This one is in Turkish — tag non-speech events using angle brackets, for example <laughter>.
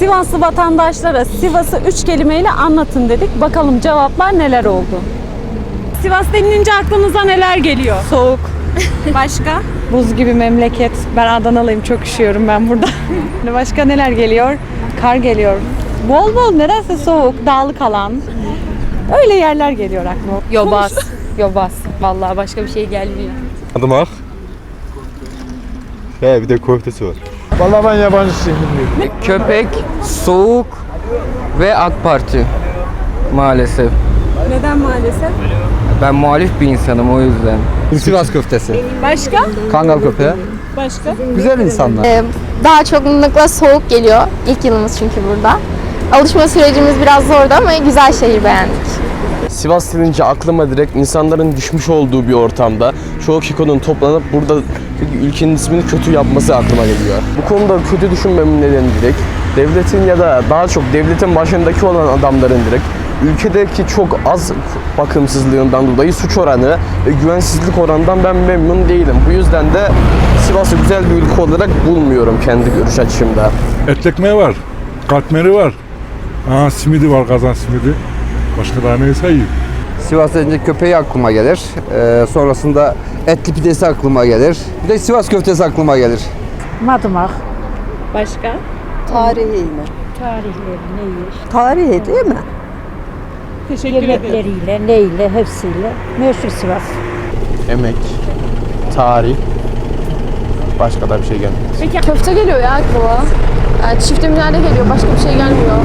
Sivaslı vatandaşlara Sivas'ı üç kelimeyle anlatın dedik. Bakalım cevaplar neler oldu? Sivas denilince aklınıza neler geliyor? Soğuk, <laughs> Başka? buz gibi memleket. Ben Adanalıyım, çok üşüyorum ben burada. <laughs> Başka neler geliyor? Kar geliyor. Bol bol nedense soğuk, dağlık alan. Öyle yerler geliyor aklıma. Yobaz. Yobaz. Vallahi başka bir şey gelmiyor. Adımak. He bir de köftesi var. Vallahi ben yabancı zengin Köpek, soğuk ve AK Parti maalesef. Neden maalesef? Ben muhalif bir insanım o yüzden. Sivas köftesi. Başka? Kangal köpeği. Başka? Güzel insanlar. Daha çoğunlukla soğuk geliyor. İlk yılımız çünkü burada. Alışma sürecimiz biraz zordu ama güzel şehir beğendik. Sivas denince aklıma direkt insanların düşmüş olduğu bir ortamda çoğu kişinin toplanıp burada ülkenin ismini kötü yapması aklıma geliyor. Bu konuda kötü düşünmemin nedeni direkt devletin ya da daha çok devletin başındaki olan adamların direkt ülkedeki çok az bakımsızlığından dolayı suç oranı ve güvensizlik oranından ben memnun değilim. Bu yüzden de Sivas'ı güzel bir ülke olarak bulmuyorum kendi görüş açımda. Et ekmeği var. Katmeri var. Aa, simidi var kazan simidi. Başka daha ne sayayım? Sivas deyince köpeği aklıma gelir. Ee, sonrasında etli pidesi aklıma gelir. Bir de Sivas köftesi aklıma gelir. Madımak. Başka? Tarihi mi? Tarihleri neyi? Tarihi değil mi? Teşekkür ederim. Yemekleriyle, neyle, hepsiyle. Meşhur Sivas. Emek, tarih, başka da bir şey gelmiyor. Köfte geliyor ya aklıma. Yani çift geliyor. Başka bir şey gelmiyor.